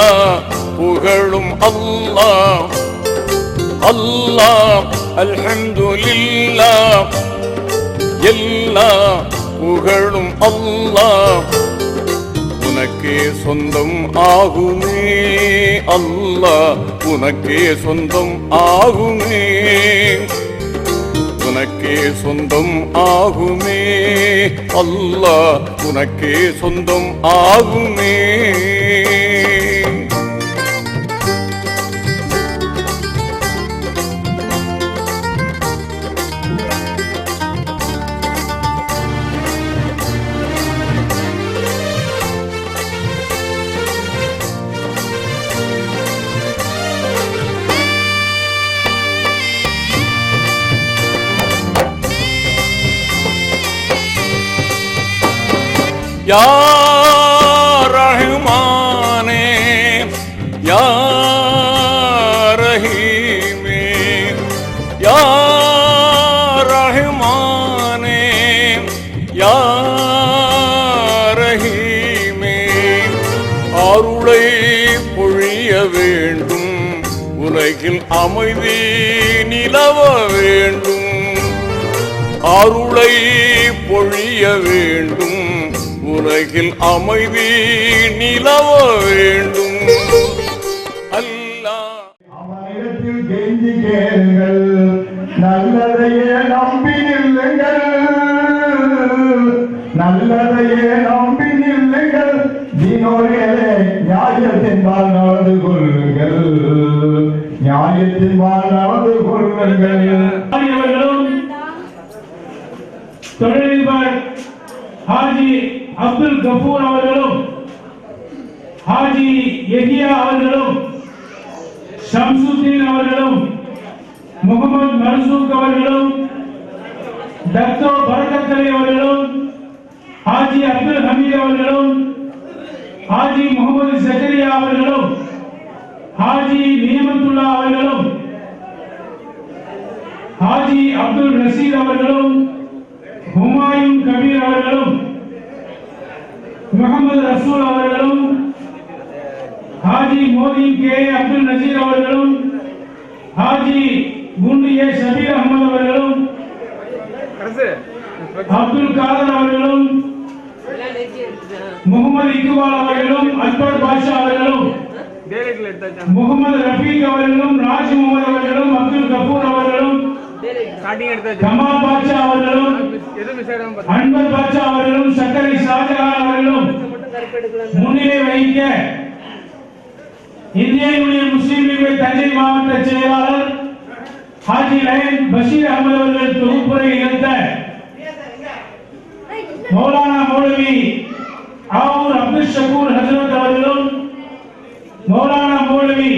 அல்லா புகழும் அல்லா அல்லா அல்ஹம்துலில்லாஹ். எல்லா புகழும் அல்லா உனக்கே சொந்தம் ஆகுமே அல்லா உனக்கே சொந்தம் ஆகுமே. உனக்கே சொந்தம் ஆகுமே அல்லா உனக்கே சொந்தம் ஆகுமே. யா ரஹ்மானே? யா ரஹீமே? யா ரஹ்மானே? யா ரஹீமே? அருளை பொழிய வேண்டும். உலகில் அமைதி நிலவ வேண்டும். அருளை பொழிய வேண்டும். உலகில் அமைதி நிலவ வேண்டும். அவனிடத்தில் கெஞ்சி கேளுங்கள். நல்லதையே நம்பி நில்லுங்கள் நல்லதையே நம்பி நில்லுங்கள் தீனோர்களே நியாயத்தின் வாழ் நடந்து கொள்ளுங்கள். நியாயத்தின் வாழ் நடந்து கொள்ளுங்கள். தொழில் அப்துல் கபூர் அவர்களும் ஹாஜி எஹியா அவர்களும் ஷம்சுத்தீன் அவர்களும் முகமது மன்சூக் அவர்களும் டக்டோ பரக்கத்தலி அவர்களும் ஹாஜி அப்துல் ஹமீத் அவர்களும் ஹாஜி முகமது ஜக்கரியா அவர்களும் ஹாஜி நியமத்துல்லா அவர்களும் ஹாஜி அப்துல் ரஷீத் அவர்களும் ஹுமாயூன் கபீர் அவர்களும் முகமது ரசூல் அவர்களும் ஹாஜி மோதி கே. அப்துல் நசீர் அவர்களும் ஹாஜி குண்டு ஏ. ஷபீர் அகமது அவர்களும் அப்துல் காதர் அவர்களும் முகமது இக்பால் அவர்களும் அக்பர் பாஷா அவர்களும் முகமது ரஃபீக் அவர்களும் ராஜ் முகமது அவர்களும் அப்துல் கபூர் அவர்களும் கமால் பாட்சா அவர்களும் அன்பர் பாட்சா அவர்களும் சக்கரை ஷாஜகான் அவர்களும் முன்னிலை வகிக்க இந்திய யூனியன் முஸ்லீம் லீக் தஞ்சை மாவட்ட செயலாளர் ஹாஜி லயன் பஷீர் அகமது அவர்கள் தொகுப்புரை நிகழ்த்த மௌலானா மௌலவி ஆவூர் அப்துல் ஷக்கூர் ஹசரத் அவர்களும் மௌலானா மௌலவி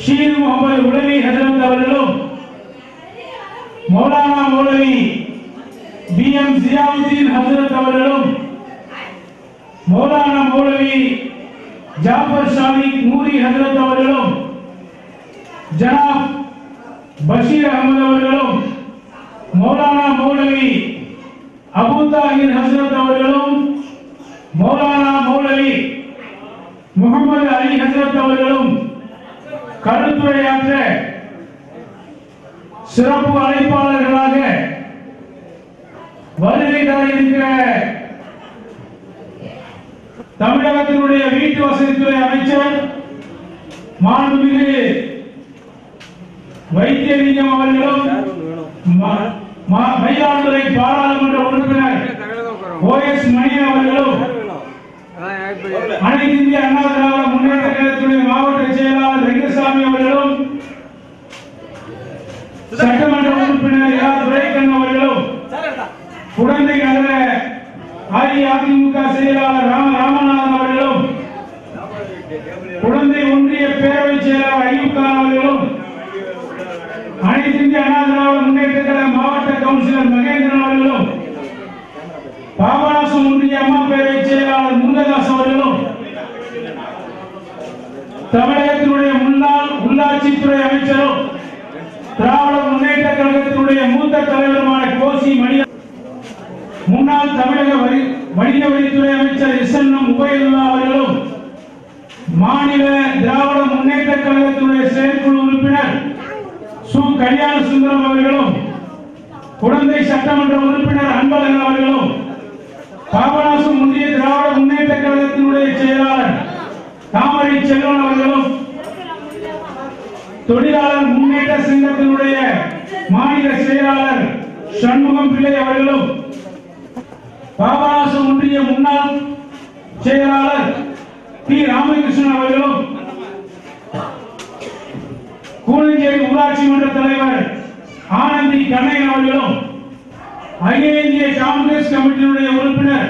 ஷீர் முகமது உலவி ஹசரத் அவர்களும் மௌலானா மௌலவி பி எம் ஜியாவுதீன் ஹசரத் அவர்களும் மௌலானா மௌலவி ஜாஃபர் ஷாலிக் நூரி ஹசரத் அவர்களும் ஜனாப் பஷீர் அகமது அவர்களும் மௌலானா மௌலவி அபு தாஹிர் ஹசரத் அவர்களும் மௌலானா மௌலவி முகமது அலி ஹசரத் அவர்களும் கருத்துரையாற்ற சிறப்பு அழைப்பாளர்களாக வருகை தர இருக்கிற தமிழகத்தினுடைய வீட்டு வசதித்துறை அமைச்சர் மாண்புமிகு வைத்தியலிங்கம் அவர்களும் மயிலாடுதுறை பாராளுமன்ற உறுப்பினர் ஓ எஸ் மணி அவர்களும் அனைத்து இந்திய அண்ணா திராவிட முன்னேற்ற கழகத்துடைய மாவட்ட செயலாளர் ரெங்கசாமி அவர்களும் சட்டமன்ற உறுப்பினர் இரா. துரைக்கண் அவர்களும் குழந்தை நகர அஇஅதிமுக செயலாளர் ராம ராமநாதன் அவர்களும் குழந்தை ஒன்றிய பேரவை செயலாளர் ஐயூப் கான் அவர்களும் அனைத்து இந்திய அண்ணா திராவிட முன்னேற்ற கழக மாவட்ட கவுன்சிலர் மகேந்திரன் அவர்களும் பாபநாசம் ஒன்றிய அம்மா பேரவை செயலாளர் முருகதாஸ் அவர்களும் தமிழகத்தினுடைய முன்னாள் உள்ளாட்சித்துறை அமைச்சரும் முன்னேற்ற கழகத்தினுடைய மூத்த தலைவருமான கோசி மணி முன்னாள் தமிழக வரி வணிக வரித்துறை அமைச்சர் எஸ் என் எம் உபயதுல்லா அவர்களும் மாநில திராவிட முன்னேற்ற கழகத்தினுடைய செயற்குழு உறுப்பினர் சு. கல்யாண சுந்தரம் அவர்களும் குழந்தை சட்டமன்ற உறுப்பினர் அன்பழகன் அவர்களும் பாபநாசம் முந்தைய திராவிட முன்னேற்ற கழகத்தினுடைய செயலாளர் தாமரை செல்வன் அவர்களும் தொழிலாளர் முன்னேற்ற சங்கத்தினுடைய மாநில செயலாளர் சண்முகம் பிள்ளை அவர்களும் பாபநாசம் ஒன்றிய முன்னாள் செயலாளர் பி. ராமகிருஷ்ணன் அவர்களும் கூலஞ்சேரி ஊராட்சி மன்ற தலைவர் ஆனந்தி கண்ணையன் அவர்களும் அகில இந்திய காங்கிரஸ் கமிட்டியினுடைய உறுப்பினர்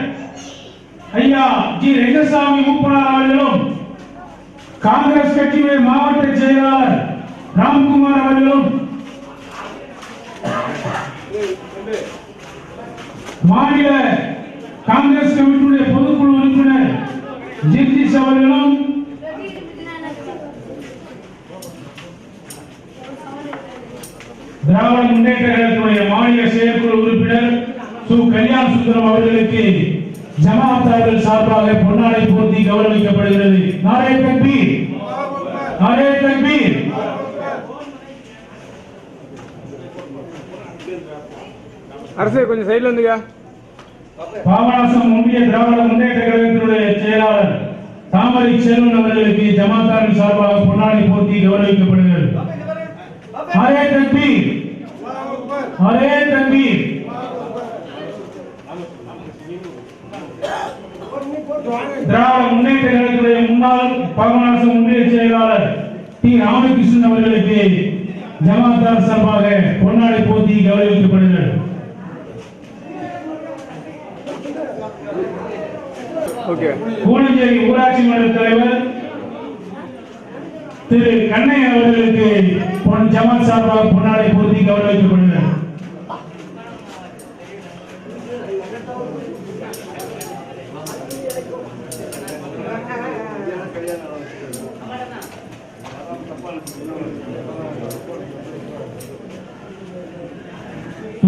ஐயா ஜி. ரெங்கசாமி மூப்பனார் அவர்களும் காங்கிரஸ் கட்சியுடைய மாவட்ட செயலாளர் ராம்குமார் அவர்களும் மாநில காங்கிரஸ் கமிட்டியுடைய பொதுக்குழு உறுப்பினர் ஜெகதீஷ் அவர்களும் திராவிட முன்னேற்ற கழகத்துடைய மாநில செயற்குழு உறுப்பினர் சு. கல்யாண சுந்தரம் அவர்களுக்கு ஜமாத் அவர்கள் சார்பாக பொன்னாடை போர்த்தி கௌரவிக்கப்படுகிறது. நாரே தக்பீர். நாரே தக்பீர். அரசு கொஞ்சம் சைடில் வந்துங்க பாபநாசம் ஒன்றிய திராவிட முன்னேற்ற கழகத்தினுடைய செயலாளர் தாமரை செல்வன் அவர்களுக்கு ஜமாத்தாரின் சார்பாக பொன்னாடை போட்டி கௌரவிக்கப்படுகிறது. அரே தக்பீர் அரே தக்பீர் திராவிட முன்னேற்ற கழகத்துடைய முன்னாள் பாபநாசம் ஒன்றிய செயலாளர் டி. ராமகிருஷ்ணன் அவர்களுக்கு ஜமாத்தார் சார்பாக பொன்னாடை போத்தி கௌரவிக்கப்படுகிறது. ஓகே ஊராட்சி மன்ற தலைவர் திரு கண்ணை அவர்களுக்கு பொன் ஜமாத் சார்பாக பொன்னாடை பொருத்தி கௌரவிக்கப்படுகிறார்.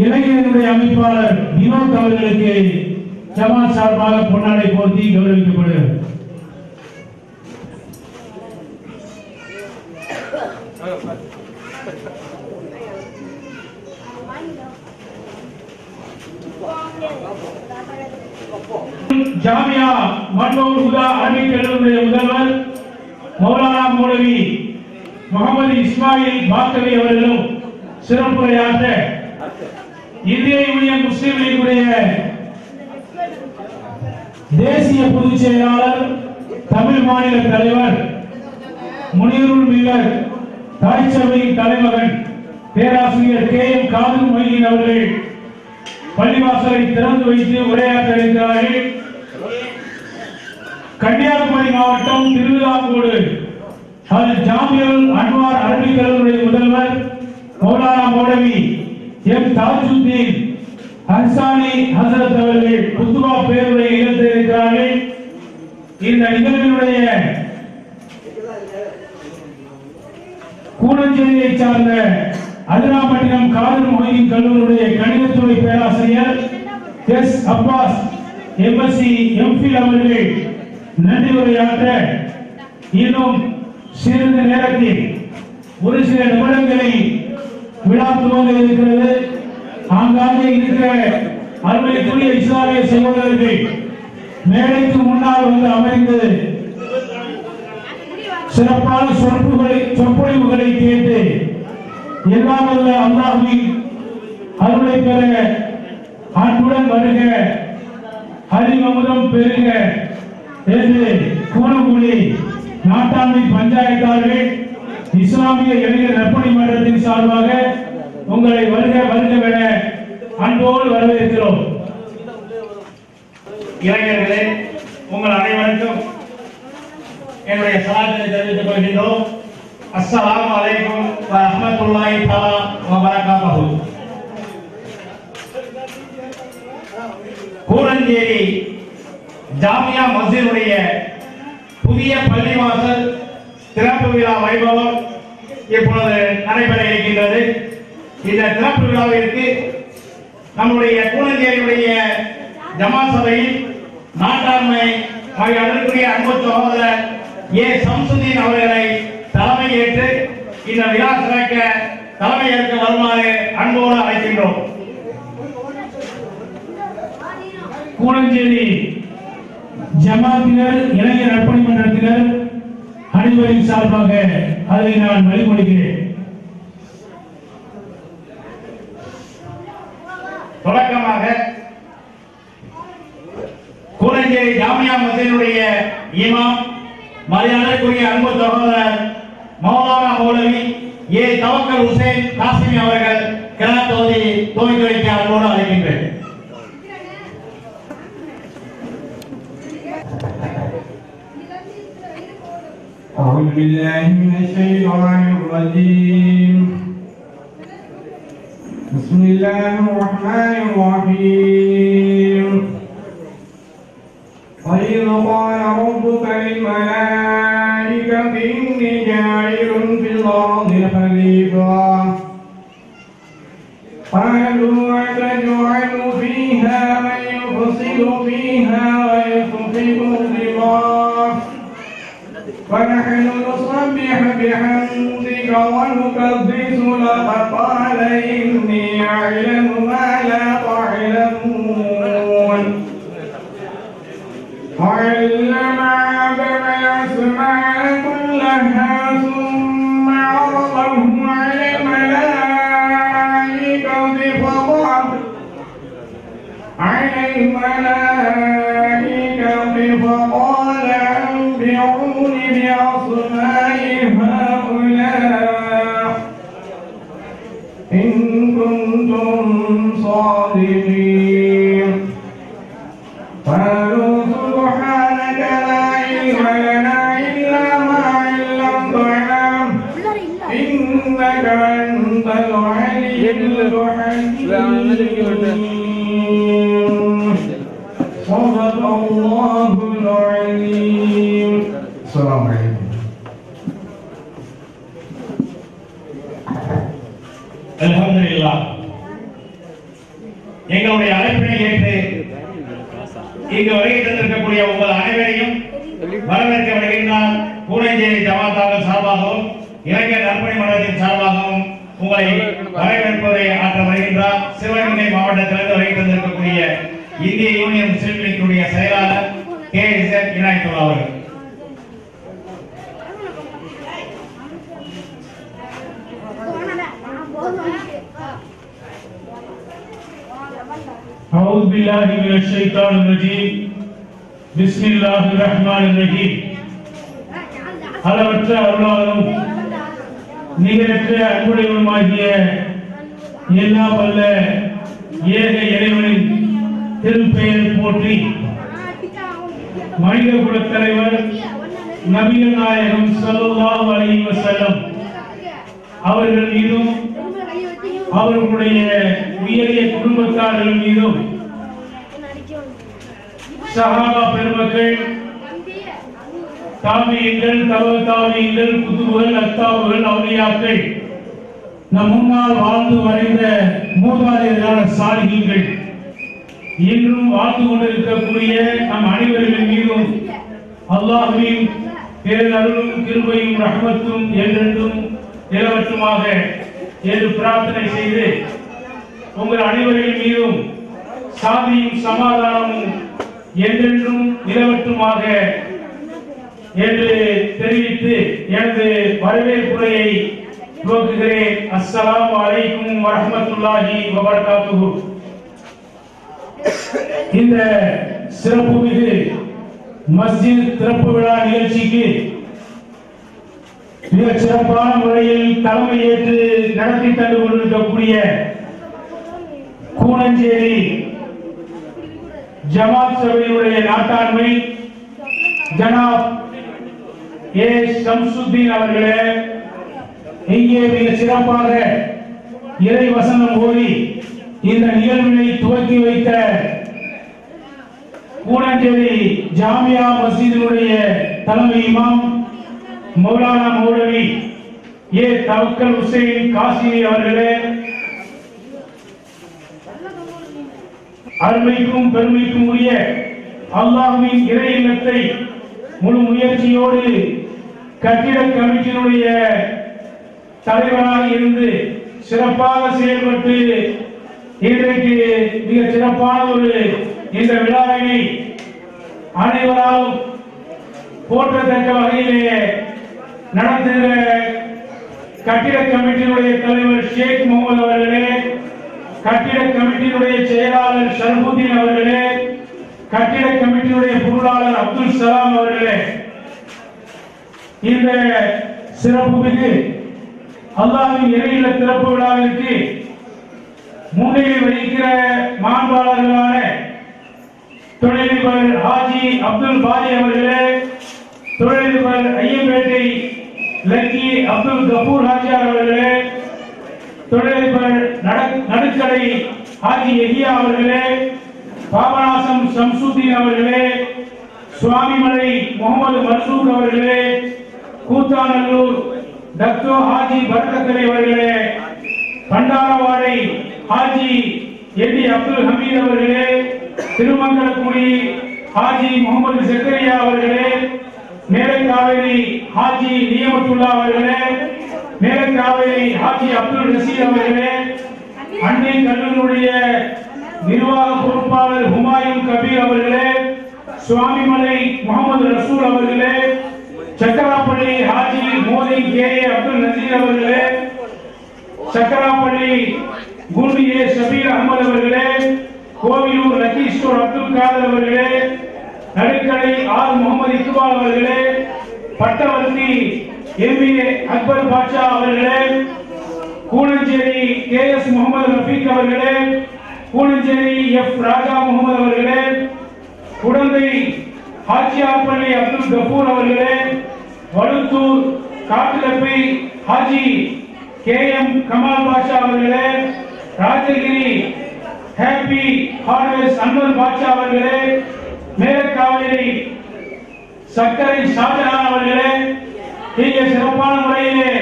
இளைஞர்களுடைய அமைப்பாளர் வினோத் அவர்களுக்கு ஜமாத் சார்பாக பொன்னாடை போர்த்தி கௌரவிக்கப்படுகிறது. ஜாமியா மன்மோகன் உதா அரபிக் முதல்வர் மௌலானா மௌலவி முகமது இஸ்மாயில் பாக்கவி அவர்களும் சிறப்புரையாற்ற இந்திய யூனியன் முஸ்லீம் லீகுடைய தேசிய பொதுச் செயலாளர் தமிழ் மாநில தலைவர் முனிருல் மில்லர் தாய்ச்சபையின் தலைமகன் பேராசிரியர் கே எம் காதல் மொய்தீன் அவர்கள் பள்ளிவாசலை திறந்து வைத்து உரையாற்ற இருக்கிறார்கள் கன்னியாகுமரி மாவட்டம் திருவிழாக்கோடு அது ஜாமியல் அன்வார் அரபிக் முதல்வர் மௌலானா மௌலவி எம் தாஜுத்தீன் ஹர்சானி ஹசரத் அவர்கள் குத்துபா பேருரை இருக்கிறார்கள் இந்த நிகழ்வினுடைய கூடஞ்சேரியை சார்ந்த அதிராம்பட்டினம் காதல் மொழியின் கல்லூரியுடைய கணிதத்துறை பேராசிரியர் எஸ் அப்பாஸ் எம்எஸ்சி எம்பில் அவர்கள் நன்றி உரையாற்ற இன்னும் சிறிது நேரத்தில் ஒரு சில நிமிடங்களை விழா துவங்க இருக்கிறது. ஆங்காங்கே இருக்கிற அருமைக்குரிய இஸ்லாமிய சகோதரர்கள் மேடைக்கு முன்னால் வந்து அமைந்து சிறப்பான சொற்புகளை சொற்பொழிவுகளை கேட்டு எல்லாம் வல்ல அல்லாஹ்வின் அருளை பெற அன்புடன் வருக ஹரிமமுதம் பெருக என்று கூறமொழி நாட்டாண்மை பஞ்சாயத்தார்கள் இஸ்லாமிய இளைஞர் நற்பணி மன்றத்தின் சார்பாக உங்களை வருக வருகவென அன்போடு வரவேற்கிறோம். இளைஞர்களே உங்கள் அனைவருக்கும் என்னுடைய சலாத்தை தெரிவித்துக் கொள்கின்றோம். அஸ்ஸலாம் அலைக்கும் வ ரஹ்மத்துல்லாஹி தஆலா வ பரகாத்துஹு கூரஞ்சேரி ஜாமியா மஸ்ஜிதுடைய புதிய பள்ளிவாசல் திறப்பு விழா வைபவம் இப்பொழுது நடைபெற இருக்கின்றது. இந்த திறப்பு விழாவிற்கு நம்முடைய கூரஞ்சேரியுடைய ஜமா சபையில் நாட்டாண்மை அதற்குரிய அன்பு சகோதரர் ஏ சம்சுதீன் அவர்களை தலைமை ஏற்று இந்த விழா சிறக்க தலைமை ஏற்க வருமாறு அன்போடு அழைக்கின்றோம். கூடஞ்சேரி ஜமாத்தினர் இளைஞர் அர்ப்பணி மன்றத்தினர் அனைவரின் சார்பாக அதை நான் வழிமொழிகிறேன் தொடக்கமாக கூடஞ்சேரி ஜாமியா மஸ்ஜிதுடைய இமாம் மரியாதைக்குரிய அன்பு சகோதரர் மௌலானா மௌலவி ஏ தவக்கல் ஹுசேன் காசிமி அவர்கள் கிராத் தொகுதி துவக்கி வைக்க அன்போடு அழைக்கின்றேன் أعوذ بالله من الشيطان الرجيم الله الرحمن الرحيم. وإذ قال ربك للملائكة إني جاعل في الأرض خليفة. قالوا أتجعل فيها من يفسد فيها ويسفك الدماء ونحن نسبح بحمدك ونقدس لك قال إني أعلم ما لا تعلمون. وعلم آدم الأسماء كلها Yeah. أعوذ بالله من الشيطان الرجيم بسم الله الرحمن الرحيم அளவற்ற அருளாளரும் நிகரற்ற அன்புடையவருமாகிய எல்லா வல்ல ஏக இறைவனின் திருப்பெயர் போற்றி மனித குலத் தலைவர் நபிகள் நாயகம் ஸல்லல்லாஹு அலைஹி வஸல்லம் அவர்கள் மீதும் அவர்களுடைய உயரிய குடும்பத்தார்கள் மீதும் சஹாபா பெருமக்கள் தாமியங்கள் தவ தாமியங்கள் குதுவுகள் அத்தாவுகள் அவுலியாக்கள் நம் முன்னால் வாழ்ந்து வரைந்த மூதாதையரான சாலிகள் இன்றும் வாழ்ந்து கொண்டிருக்கக்கூடிய நம் அனைவர்கள் மீதும் அல்லாஹுவின் பேரருளும் கிருபையும் ரஹமத்தும் என்றென்றும் நிலவற்றுமாக என்று பிரார்த்தனை செய்து உங்கள் அனைவரின் மீதும் சாதியும் சமாதானமும் என்றென்றும் நிலவட்டுமாக என்று தெரிவித்து எனது வரவேற்புரையை துவக்குகிறேன். அஸ்ஸலாமு வலைக்கும் வரமத்துல்லாஹி வபரகாத்துஹு. இந்த சிறப்பு மிகு மஸ்ஜித் திறப்பு விழா நிகழ்ச்சிக்கு மிக சிறப்பான முறையில் தலைமை ஏற்று நடத்தி தந்து கொண்டிருக்கக்கூடிய கூனஞ்சேரி ஜமாத் சபையுடைய நாட்டாண்மை. ஜனாப் ஏ சம்சுத்தீன் அவர்களே இங்கே மிக சிறப்பாக இறை வசனம் ஓதி இந்த நிகழ்வினை துவக்கி வைத்த கூடஞ்சேரி ஜாமியா மசீதினுடைய தலைமை இமாம் மௌலானா மௌலவி ஏ தவக்கல் ஹுசைன் காசினி அவர்களே அருமைக்கும் பெருமைக்கும் உரிய அல்லாஹுவின் இறை இல்லத்தை முழு முயற்சியோடு கட்டிட கமிட்டியினுடைய தலைவராக இருந்து சிறப்பாக செயல்பட்டு இன்றைக்கு மிக சிறப்பான ஒரு இந்த விழாவினை அனைவராலும் போற்றத்தக்க வகையிலே நடத்துகிற கட்டிட கமிட்டியினுடைய தலைவர் ஷேக் முகமது அவர்களே கட்டிட கமிட்டியினுடைய செயலாளர் ஷர்புதீன் அவர்களே கட்டிட கமிட்டியுடைய பொருளாளர் அப்துல் சலாம் அவர்களே இந்த சிறப்பு மிகு அல்லாவின் இறையில திறப்பு விழாவிற்கு முன்னிலை வகிக்கிற மாண்பாளர்களான தொழிலதிபர் ஹாஜி அப்துல் பாரி அவர்களே தொழிலதிபர் ஐயம்பேட்டை லக்கி அப்துல் கபூர் ஹாஜியார் அவர்களே தொழிலதிபர் நடுக்கடை ஹாஜி எஹியா அவர்களே பாபநாசம் சம்சுதீன் அவர்களே சுவாமிமலை முகமது மன்சூர் அவர்களே கூத்தாநல்லூர் டக்டோ ஹாஜி பரக்கத்தலை அவர்களே பண்டாரவாடை ஹாஜி எடி அப்துல் ஹமீத் அவர்களே திருமங்கலக்குடி ஹாஜி முகமது ஜக்கரியா அவர்களே மேலக்காவேரி ஹாஜி நியமத்துல்லா அவர்களே மேலக்காவேரி ஹாஜி அப்துல் நசீர் அவர்களே அன்னை கல்லூரியுடைய நிர்வாக பொறுப்பாளர் ஹுமாயூன் கபீர் அவர்களே சுவாமிமலை முகமது ரசூல் அவர்களே சக்கராப்பள்ளி ஹாஜி மோதி கே. அப்துல் நசீர் அவர்களே சக்கராப்பள்ளி குண்டு ஏ. ஷபீர் அகமது அவர்களே கோவிலூர் லக்கீஸ்வர் அப்துல் காதர் அவர்களே நடுக்கடை ஆர். முகமது இக்பால் அவர்களே பட்டவர்த்தி எம்பி அக்பர் பாட்ஷா அவர்களே கூனஞ்சேரி கே. எஸ். முகமது ரஃபீக் அவர்களே கூனஞ்சேரி எஃப். ராஜா முகமது அவர்களே குடந்தை ஹாஜியாப்பள்ளி அப்துல் கபூர் அவர்களே வடுத்தூர் காட்டுலப்பை ஹாஜி கே. எம். கமால் பாஷா அவர்களே ராஜகிரி ஹாப்பி ஹார்வெஸ் அன்வர் பாட்ஷா அவர்களே மேலக்காவேரி சக்கரை ஷாஜஹான் அவர்களே மிக சிறப்பான முறையிலே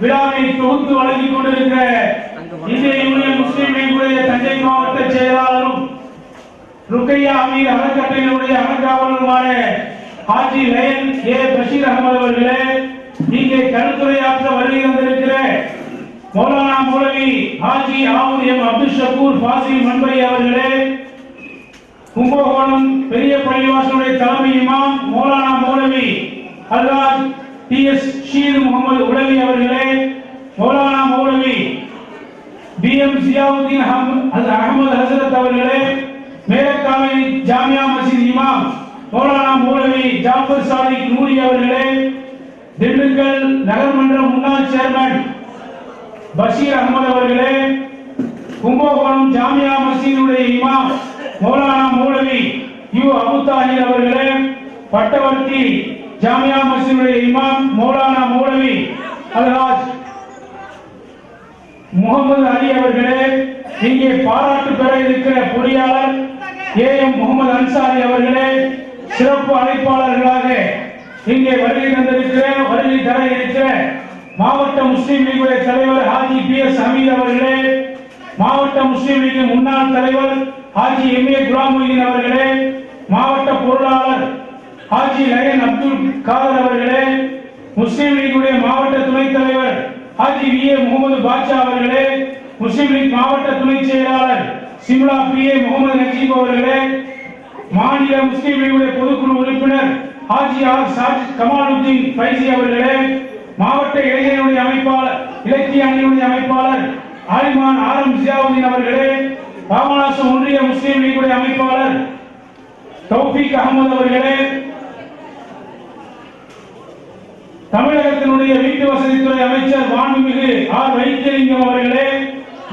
விழாவை தொகுத்து வழங்கிக் கொண்டிருக்கிற இந்திய யூனியன் முஸ்லீம் லீக்குடைய தஞ்சை மாவட்ட செயலாளரும் ருக்கையா அமீர் அறக்கட்டளையினுடைய அறங்காவலருமான ஹாஜி லயன் ஏ பஷீர் அகமது அவர்களே இங்கே கருத்துரையாற்ற வருகை வந்திருக்கிற மௌலானா மௌலவி ஹாஜி ஆவூர் எம் அப்துல் ஷக்கூர் ஃபாசில் மண்பரி அவர்களே கும்பகோணம் பெரிய பள்ளிவாசனுடைய தலைமை இமாம் மௌலானா மௌலவி அல்லா முகமது உடவி அவர்களே மௌலானா மௌலவி பி. எம். சியாவுதீன் அஹம்- அகமது ஹசரத் அவர்களே மேலக்காவை ஜாமியா மசீத் இமாம் மௌலானா மௌலவி ஜாஃபர் சாதிக் நூரி அவர்களே திண்டுக்கல் நகர்மன்ற முன்னாள் சேர்மன் பஷீர் அகமது அவர்களே கும்பகோணம் ஜாமியா மசீதுடைய இமாம் மௌலானா மௌலவி யு. அபு தாஹிர் அவர்களே பட்டவர்த்தி ஜாமியா மசீனுடைய இமாம் மௌலானா மௌலவி அல்ஹாஜ் முகமது அலி அவர்களே இங்கே பாராட்டு பெற இருக்கிற பொறியாளர் ஏ எம் முகமது அன்சாரி அவர்களே சிறப்பு அழைப்பாளர்களாக இங்கே வருகை தந்திருக்கிற வருகை தர இருக்கிற மாவட்ட முஸ்லீம் லீகுடைய தலைவர் ஹாஜி பி எஸ் ஹமீத் அவர்களே மாவட்ட முஸ்லீம் லீகின் முன்னாள் தலைவர் ஹாஜி எம் ஏ குலாமுதீன் அவர்களே மாவட்ட பொருளாளர் ஹாஜி லயன் அப்துல் காதர் அவர்களே முஸ்லீம் லீகுடைய மாவட்ட துணைத் தலைவர் ஹாஜி வி. ஏ. முகமது பாட்ஷா அவர்களே முஸ்லீம் லீக் மாவட்ட துணை செயலாளர் சிம்லா பி. ஏ. முகமது நஜீப் அவர்களே மாநில முஸ்லீம் லீகுடைய பொதுக்குழு உறுப்பினர் ஹாஜி ஆர். சாஜ் கமாலுத்தீன் பைசி அவர்களே மாவட்ட இளைஞர்களுடைய அமைப்பாளர் இலக்கிய அணியுடைய அமைப்பாளர் ஆலிமான் ஆர். எம். ஜியாவுதீன் அவர்களே ராமநாசம் ஒன்றிய முஸ்லீம் லீகுடைய அமைப்பாளர் தௌஃபீக் அகமது அவர்களே தமிழகத்தினுடைய வீட்டு வசதித்துறை அமைச்சர் மாண்புமிகு ஆர் வைத்தியலிங்கம் அவர்களே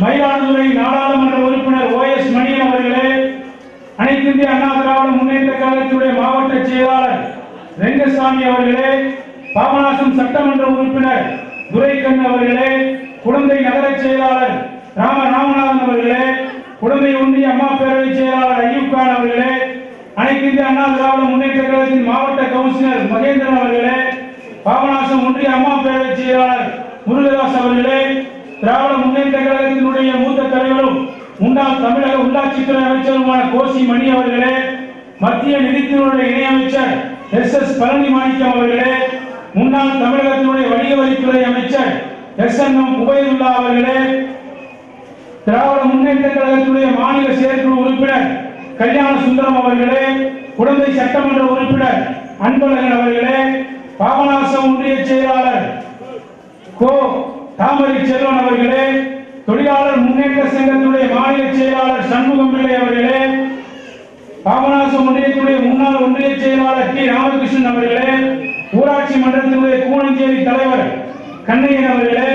மயிலாடுதுறை நாடாளுமன்ற உறுப்பினர் ஓ எஸ் மணியன் அவர்களே அனைத்து இந்திய அண்ணா திராவிட முன்னேற்ற கழகத்துடைய மாவட்ட செயலாளர் ரெங்கசாமி அவர்களே பாபநாசம் சட்டமன்ற உறுப்பினர் துரைக்கண் அவர்களே குழந்தை நகர செயலாளர் ராம ராமநாதன் அவர்களே குழந்தை ஒன்றிய அம்மா பேரவை செயலாளர் ஐயூப் கான் அவர்களே அனைத்து இந்திய அண்ணா திராவிட முன்னேற்ற கழகத்தின் மாவட்ட கவுன்சிலர் மகேந்திரன் அவர்களே பாபநாசம் ஒன்றிய அம்மா பேரவை செயலாளர் முருகதாஸ் அவர்களே திராவிட முன்னேற்ற கழகத்தினுடைய மூத்த தலைவரும் முன்னாள் தமிழக உள்ளாட்சித்துறை அமைச்சருமான கோசி மணி அவர்களே மத்திய நிதித்துறையுடைய இணையமைச்சர் எஸ் எஸ் பழனி மாணிக்கம் அவர்களே முன்னாள் தமிழகத்தினுடைய வணிக வரித்துறை அமைச்சர் எஸ் என் எம் உபயதுல்லா அவர்களே திராவிட முன்னேற்ற கழகத்துடைய மாநில செயற்குழு உறுப்பினர் கல்யாண சுந்தரம் அவர்களே குழந்தை சட்டமன்ற உறுப்பினர் அன்பழகன் அவர்களே பாபநாச செயலாளர் கோ. தாமரை செல்வன் அவர்களே தொழிலாளர் முன்னேற்ற சங்கத்துடைய மாநில செயலாளர் சண்முகம் பிள்ளை அவர்களே பாபநாசம் ஒன்றியத்துடைய முன்னாள் ஒன்றிய செயலாளர் டி. ராமகிருஷ்ணன் அவர்களே ஊராட்சி மன்றத்தினுடைய கூனஞ்சேரி தலைவர் கண்ணையன் அவர்களே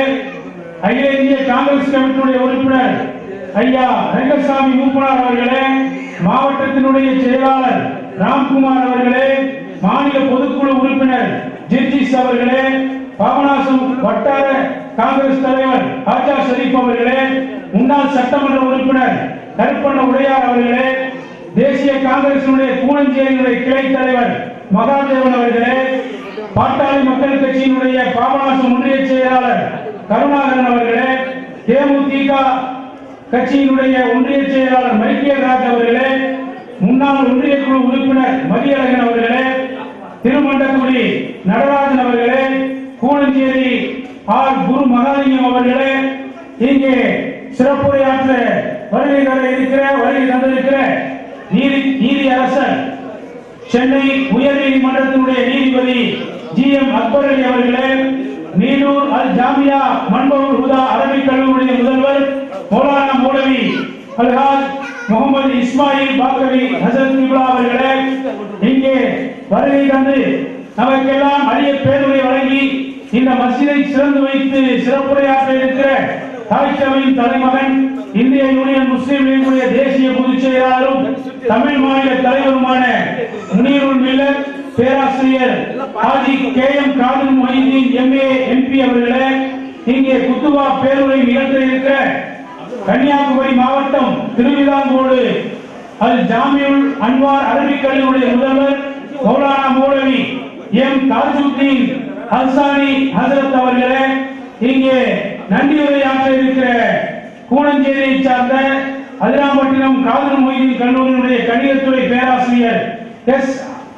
அகில இந்திய காங்கிரஸ் கமிட்டியுடைய உறுப்பினர் ஐயா ரங்கசாமி மூப்பனார் அவர்களே மாவட்டத்தினுடைய செயலாளர் ராம்குமார் அவர்களே மாநில பொதுக்குழு உறுப்பினர் ஜிர்ஜிஸ் அவர்களே பாபநாசம் வட்டார காங்கிரஸ் தலைவர் ராஜா ஷரீப் அவர்களே முன்னாள் சட்டமன்ற உறுப்பினர் கருப்பண்ண உடையார் அவர்களே தேசிய காங்கிரசினுடைய கூனஞ்சேரியினுடைய கிளை தலைவர் மகாதேவன் அவர்களே பாட்டாளி மக்கள் கட்சியினுடைய பாபநாசம் ஒன்றிய செயலாளர் கருணாகரன் அவர்களே தேமுதிக கட்சியினுடைய ஒன்றிய செயலாளர் மைக்கேல் ராஜ் அவர்களே முன்னாள் ஒன்றிய குழு உறுப்பினர் மதியழகன் அவர்களே திருமண்டக்குடி நடராஜன் அவர்களே கூனஞ்சேரி ஆர். குரு மகாலிங்கம் அவர்களே இங்கே சிறப்புரையாற்ற வருகை தர இருக்கிற வருகை தந்திருக்கிற நீதி நீதி அரசன் சென்னை உயர்நீதிமன்றத்தினுடைய நீதிபதி ஜி. எம். அக்பர் அலி அவர்களே நீலூர் அல் ஜாமியா மன்பவுல் ஹுதா அரபிக் கல்லூரியுடைய முதல்வர் மௌலானா மௌலவி அல்ஹாஜ் முகமது இஸ்மாயில் பாக்கவி ஹசரத் கிப்லா அவர்களே இங்கே வருகை தந்து நமக்கெல்லாம் அரிய பேருரை வழங்கி இந்த மசிதை சிறந்து வைத்து சிறப்புரையாற்ற இருக்கிற தாய் தலைமகன் இந்திய யூனியன் முஸ்லீம் லீகுடைய தேசிய பொதுச் செயலாளரும் தமிழ் மாநில தலைவருமான முனீருள் மில்லர் பேராசிரியர் Haji K M Kader Mohideen MA MP அவர்களே இங்கே குத்துவா பேருரை நிகழ்த்த இருக்கிற கன்னியாகுமரி மாவட்டம் திருவிதாங்கோடு. அல் ஜாமியுல் அன்வார் அரபிக் கல்லூரியுடைய முதல்வர் மௌலானா மௌலவி எம். தாஜுத்தீன் ஹசானி ஹசரத் அவர்களே இங்கே நன்றியுரையாற்ற இருக்கிற கூனஞ்சேரியை சார்ந்த அதிராம்பட்டினம் காதல் மொய்தீன் கல்லூரியினுடைய கணிதத்துறை பேராசிரியர் எஸ்.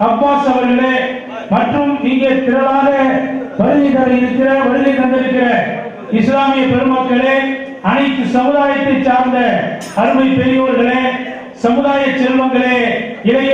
அப்பாஸ் அவர்களே மற்றும் இங்கே திரளாக வருகை தர இருக்கிற வருகை தந்திருக்கிற இஸ்லாமிய பெருமக்களே அனைத்து சமுதாயத்தை சார்ந்த அருமை பெரியோர்களே சமுதாய செல்வங்களே இளைய